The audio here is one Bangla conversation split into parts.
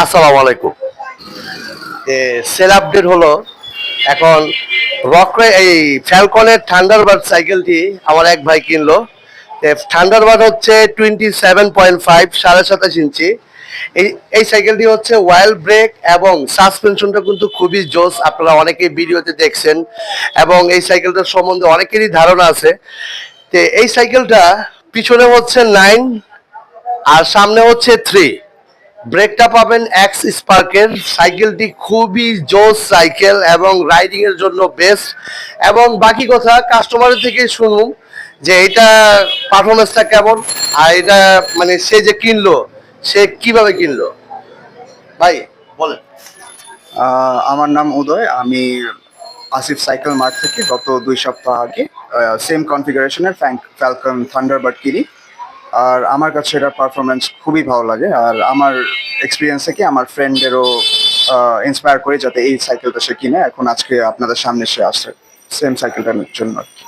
আসসালামু আলাইকুম। সেল আপডেট হলো, এখন রকরে এই ফ্যালকনের থান্ডারবার্ড সাইকেলটি আমার এক ভাই কিনলো। থান্ডারবার্ড হচ্ছে টোয়েন্টি সেভেন পয়েন্ট ফাইভ সাড়ে সাতাশ ইঞ্চি। এই এই সাইকেলটি হচ্ছে ওয়াইল্ড ব্রেক এবং সাসপেনশনটা কিন্তু খুবই জোস, আপনারা অনেকেই ভিডিওতে দেখছেন। এবং এই সাইকেলটার সম্বন্ধে অনেকেরই ধারণা আছে। তো, এই সাইকেলটা পিছনে হচ্ছে নাইন আর সামনে হচ্ছে থ্রি ব্রেকটা পাবেন এক্স স্পার্কের সাইকেলটি খুবই জোস সাইকেল এবং রাইডিং এর জন্য বেস্ট এবং বাকি কথা কাস্টমারের থেকে শুনুন যে এটা পারফরমেন্সটা কেমন আর এটা মানে সে যে কিনলো, সে কীভাবে কিনলো। ভাই, বলেন। আমার নাম উদয়। আমি আসিফ সাইকেল মার্ট থেকে গত দুই সপ্তাহ আগে সেম কনফিগারেশনের ফ্যালকন থান্ডারবার্ড কিনি। আর আমার কাছে এটার পারফরমেন্স খুবই ভালো লাগে। আর আমার এক্সপিরিয়েন্স থেকে আমার ফ্রেন্ডেরও ইন্সপায়ার করে যাতে এই সাইকেলটা সে কিনে। এখন আজকে আপনাদের সামনে সে আসছে। সেম সাইকেলটার জন্য আর কি।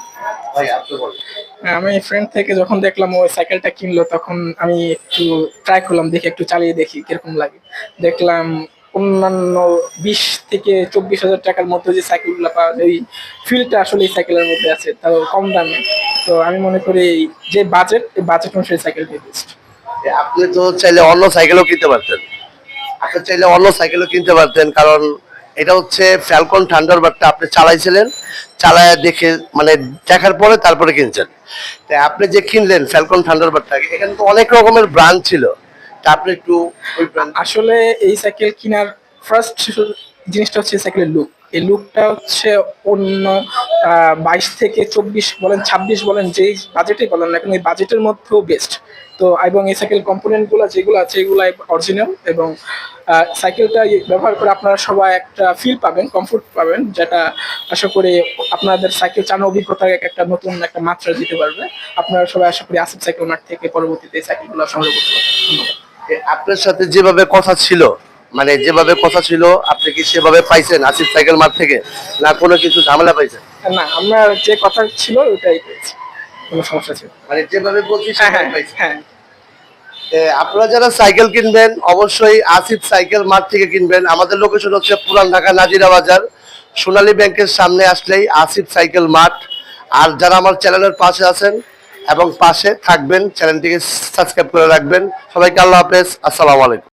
হ্যাঁ, আমি ফ্রেন্ড থেকে যখন দেখলাম ওই সাইকেলটা কিনলো তখন আমি একটু ট্রাই করলাম দেখি একটু চালিয়ে দেখি কীরকম লাগে। দেখলাম অন্যান্য বিশ থেকে চব্বিশ হাজার টাকার মধ্যে যে সাইকেলগুলো পাওয়া যায় ওই ফিলটা আসলে এই সাইকেলের মধ্যে আছে তাও কম দামে। তো আমি মনে করি যে বাজেট এই বাজেট অনুসারে সাইকেলটি বেস্ট আপনি তো চাইলে অন্য সাইকেলও কিনতে পারতেন। আপনি চাইলে অন্য সাইকেলও কিনতে পারতেন কারণ এটা হচ্ছে ফ্যালকন থান্ডারবার্ডটা আপনি চালাইছিলেন চালায় দেখে মানে দেখার পরে তারপরে কিনছেন। তাই আপনি যে কিনলেন ফ্যালকন থান্ডারবার্ডটা এখানে তো অনেক রকমের ব্র্যান্ড ছিল। তা আপনি একটু ওই আসলে এই সাইকেল কেনার ফার্স্ট জিনিসটা হচ্ছে সাইকেলের লুক এই লুকটা হচ্ছে অন্য বাইশ থেকে চব্বিশ বলেন, ছাব্বিশ বলেন, যেই বাজেটে বলেন না এই বাজেটের মধ্যেও বেস্ট তো, এবং এই সাইকেল কম্পোনেন্টগুলো যেগুলো আছে এগুলো অরিজিনাল এবং সাইকেলটা ব্যবহার করে আপনারা সবাই একটা ফিল পাবেন কমফোর্ট পাবেন, যেটা আশা করি আপনাদের সাইকেল চালানোর অভিজ্ঞতাকে একটা নতুন একটা মাত্রা দিতে পারবে। আপনারা সবাই আশা করি আসিফ সাইকেল মার্ট থেকে পরবর্তীতে এই সাইকেলগুলো সংগ্রহ করতে পারবেন। আপনার সাথে যেভাবে কথা ছিল মানে যেভাবে কথা ছিল আপনি কি সেভাবে পাইছেন আসিফ সাইকেল মার্ট থেকে? না কোনো কিছু ঝামেলা পাইছেন? না আমার যে কথা ছিল ওটাই পেয়েছি। কোনো সমস্যা ছিল মানে যেভাবে বলছি হ্যাঁ সেভাবে হ্যাঁ হ্যাঁ। আপনারা যারা সাইকেল কিনবেন অবশ্যই আসিফ সাইকেল মার্ট থেকে কিনবেন। আমাদের লোকেশন হচ্ছে পুরান ঢাকা নাজিরা বাজার। সোনালী ব্যাংকের সামনে আসলেই আসিফ সাইকেল মার্ট আর যারা আমার চ্যানেলের পাশে আছেন এবং পাশে থাকবেন চ্যানেলটিকে সাবস্ক্রাইব করে রাখবেন। সবাইকে আল্লাহ হাফেজ। আসসালামু আলাইকুম।